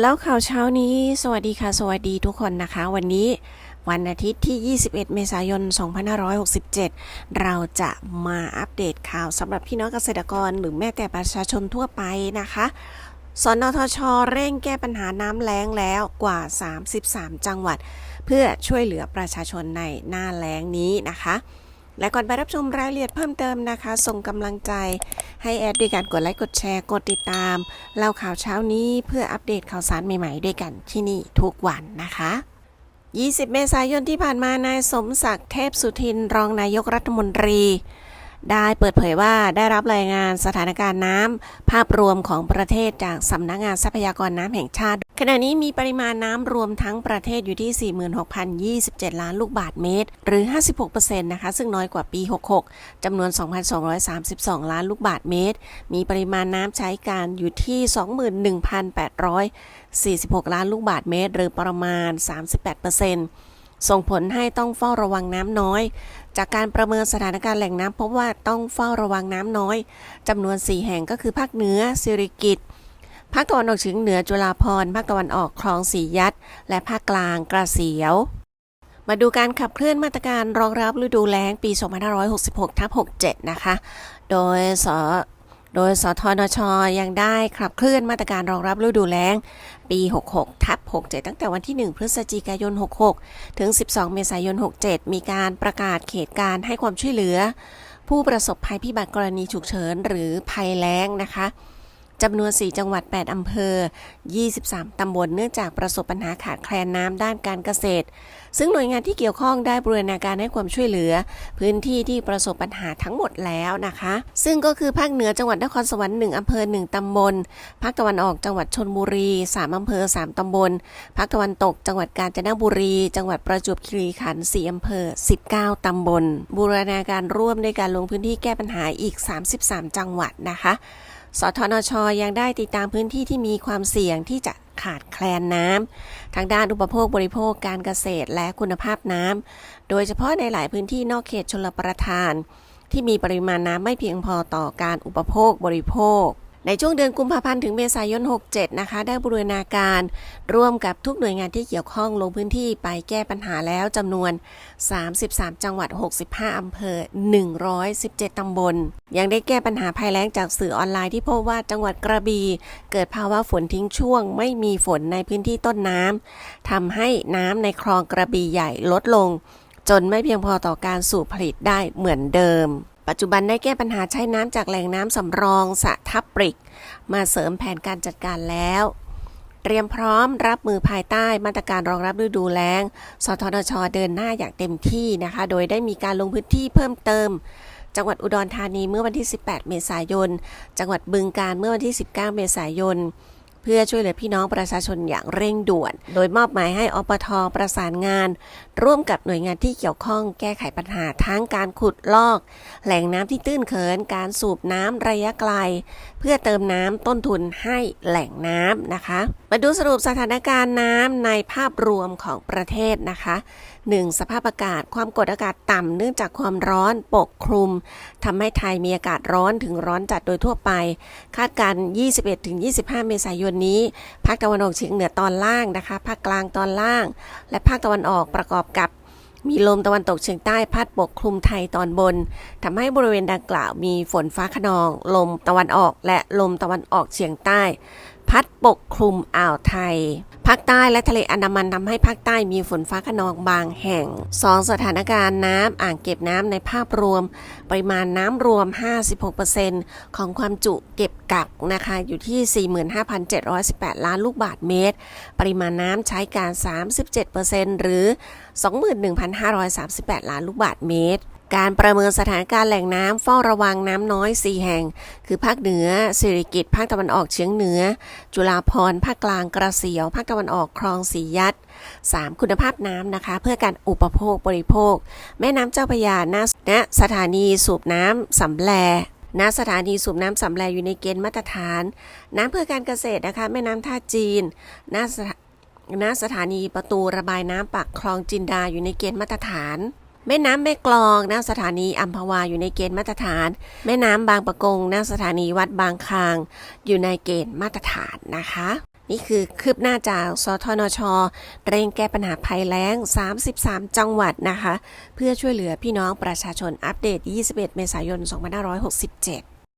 แล้วข่าวเช้านี้ สวัสดีค่ะ สวัสดีทุกคนนะคะ วันนี้วันอาทิตย์ที่ 21 เมษายน 2567 เราจะมาอัปเดตข่าวสำหรับพี่น้องเกษตรกรหรือแม้แต่ประชาชนทั่วไปนะคะสนทช เร่งแก้ปัญหาน้ำแล้งแล้วกว่า 33 จังหวัด เพื่อช่วยเหลือประชาชนในหน้าแล้งนี้นะคะ และก่อนไปรับชมรายละเอียดเพิ่มเติมนะคะ ส่งกำลังใจให้แอดด้วยการกดไลค์กดแชร์กดติดตาม เล่าข่าวเช้านี้เพื่ออัปเดตข่าวสารใหม่ๆ ด้วยกันที่นี่ทุกวันนะคะ 20 เมษายนที่ผ่านมานายสมศักดิ์เทพสุทิน รองนายกรัฐมนตรี ได้เปิดเผยว่าได้รับรายงานสถานการณ์น้ำภาพรวมของประเทศจากสำนักงานทรัพยากรน้ำแห่งชาติ ขณะนี้มีปริมาณน้ำรวมทั้งประเทศอยู่ที่ 46,027 ล้านลูกบาทเมตร หรือ 56%นะคะซึ่งน้อยกว่าปี 66 จำนวน 2,232 ล้านลูกบาทเมตร มีปริมาณน้ำใช้การอยู่ที่ 21,846 ล้านลูกบาทเมตร หรือประมาณ 38% ส่งผลให้ต้องเฝ้าระวังน้ำน้อย จากการประเมินสถานการณ์แหล่งน้ำพบว่าต้องเฝ้าระวังน้ำน้อยจำนวน 4 แห่งก็คือภาคเหนือสิริกิตภาคตะวันออกเฉียงเหนือจุฬาภรณ์ภาคตะวันออกคลองสียัดและภาคกลางกระเสียว มาดูการขับเคลื่อนมาตรการรองรับฤดูแล้งปี 2566ทับ67 นะคะ โดยส โดยสทนชยังได้ขับเคลื่อนมาตรการรองรับฤดูแล้ง ปี 66 ทับ 67 ตั้งแต่วันที่ 1 พฤศจิกายน 66 ถึง 12 เมษายน 67 มีการประกาศเขตการให้ความช่วยเหลือ ผู้ประสบภัยพิบัติกรณีฉุกเฉินหรือภัยแล้งนะคะ จำนวน 4 จังหวัด 8 อำเภอ 23 ตำบลเนื่องจากประสบปัญหาขาดแคลนน้ำด้านการเกษตร ซึ่งหน่วยงานที่เกี่ยวข้องได้บรูรณาการให้ความช่วยเหลือ พื้นที่ที่ประสบปัญหาทั้งหมดแล้วนะคะ ซึ่งก็คือภาคเหนือจังหวัดนครสวรรค์1อำเภอ 1 ตำบล ภาคตะวันออกจังหวัดชนบุรี 3 อำเภอ 3 ตำบล ภาคตะวันตก จังหวัดกาญจนบุรี จังหวัดประจวบคีรีขันธ์4อำเภอ 19 ตำบล บูรณาการร่วมในการลงพื้นที่แก้ปัญหาอีก 33 จังหวัดนะคะ สทนชยังได้ติดตามพื้นที่ที่มีความเสี่ยงที่จะขาดแคลนน้ำทางด้านอุปโภคบริโภคการเกษตรและคุณภาพน้ำโดยเฉพาะในหลายพื้นที่นอกเขตชลประทาน ที่มีปริมาณน้ำไม่เพียงพอต่อการอุปโภคบริโภค ในช่วงเดือนกุมภาพันธ์ถึงเมษายน 67 นะคะ ได้บูรณาการร่วมกับทุกหน่วยงานที่เกี่ยวข้องลงพื้นที่ไปแก้ปัญหาแล้วจำนวน 33 จังหวัด 65 อำเภอ 117 ตำบล ยังได้แก้ปัญหาภัยแล้งจากสื่อออนไลน์ที่พบว่าจังหวัดกระบี่เกิดภาวะฝนทิ้งช่วง ไม่มีฝนในพื้นที่ต้นน้ำทำให้น้ำในคลองกระบี่ใหญ่ลดลง จนไม่เพียงพอต่อการสูบผลิตได้เหมือนเดิม ปัจจุบันได้แก้ปัญหาใช้น้ำจากแหล่งน้ำสำรองสะทับปริก มาเสริมแผนการจัดการแล้ว เตรียมพร้อมรับมือภายใต้มาตรการรองรับฤดูแล้ง สทนชเดินหน้าอย่างเต็มที่นะคะ โดยได้มีการลงพื้นที่เพิ่มเติม จังหวัดอุดรธานีเมื่อวันที่ 18 เมษายน จังหวัดบึงกาฬเมื่อวันที่ 19 เมษายน พื่อช่วยเหลือพี่น้องประชาชนอย่างเร่งด่วน โดยมอบหมายให้อปทประสานงาน ร่วมกับหน่วยงานที่เกี่ยวข้องแก้ไขปัญหาทั้งการขุดลอก แหล่งน้ำที่ตื้นเขิน การสูบน้ำระยะไกล เพื่อเติมน้ำต้นทุนให้แหล่งน้ำนะคะ มาดูสรุปสถานการณ์น้ำในภาพรวมของประเทศนะคะ 1. สภาพอากาศความกดอากาศต่ำเนื่องจากความร้อนปกคลุมทำให้ไทยมีอากาศร้อนถึงร้อนจัดโดยทั่วไป คาดการณ์21-25 เมษายนนี้ภาคตะวันออกเฉียงเหนือตอนล่างนะคะ ภาคกลางตอนล่าง และภาคตะวันออกประกอบกับมีลมตะวันตกเฉียงใต้พัดปกคลุมไทยตอนบนทำให้บริเวณดังกล่าวมีฝนฟ้าขนอง ลมตะวันออกและลมตะวันออกเฉียงใต้ พัดปกคลุมอ่าวไทย ภาคใต้และทะเลอันดามันทำให้ภาคใต้มีฝนฟ้าขนองบางแห่ง 2. สถานการณ์น้ำอ่างเก็บน้ำในภาพรวม ปริมาณน้ำรวม 56%ของความจุเก็บกักนะคะอยู่ที่ 45,718 ล้านลูกบาทเมตร ปริมาณน้ำใช้การ 37%หรือ 21,538 ล้านลูกบาทเมตร การประเมินสถานการณ์แหล่งน้ำเฝ้าระวังน้ำน้อย 4 แห่ง คือภาคเหนือสิริกิตภาคตะวันออกเฉียงเหนือ จุฬาภรภาคกลางกระเสียว ภาคตะวันออกคลองสียัด 3. คุณภาพน้ำนะคะ เพื่อการอุปโภคบริโภค แม่น้ำเจ้าพระยาณสถานีสูบน้ำสำแลณสถานีสูบน้ำสำแลอยู่ในเกณฑ์มาตรฐาน น้ำเพื่อการเกษตรนะคะ แม่น้ำท่าจีนณณสถานีประตูระบายน้ำปากคลองจินดาอยู่ในเกณฑ์มาตรฐาน แม่น้ำแม่กลองหน้าสถานีอัมพวาอยู่ในเกณฑ์มาตรฐาน แม่น้ำบางปะกงหน้าสถานีวัดบางคาง อยู่ในเกณฑ์มาตรฐานนะคะ นี่คือคืบหน้าจากสทนช เร่งแก้ปัญหาภัยแล้ง 33 จังหวัดนะคะ เพื่อช่วยเหลือพี่น้องประชาชนอัปเดต 21 เมษายน 2567